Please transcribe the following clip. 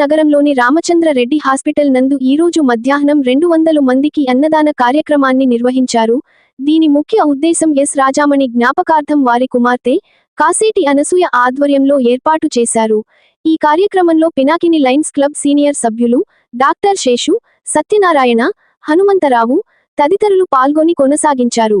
నగరంలోని రామచంద్ర రెడ్డి హాస్పిటల్ నందు ఈరోజు మధ్యాహ్నం రెండు వందలు మందికి అన్నదాన కార్యక్రమాన్ని నిర్వహించారు. దీని ముఖ్య ఉద్దేశం ఎస్ రాజామణి జ్ఞాపకార్థం వారి కుమార్తె కాసేటి అనసూయ ఆధ్వర్యంలో ఏర్పాటు చేశారు. ఈ కార్యక్రమంలో పినాకిని లైన్స్ క్లబ్ సీనియర్ సభ్యులు డాక్టర్ శేషు సత్యనారాయణ హనుమంతరావు తదితరులు పాల్గొని కొనసాగించారు.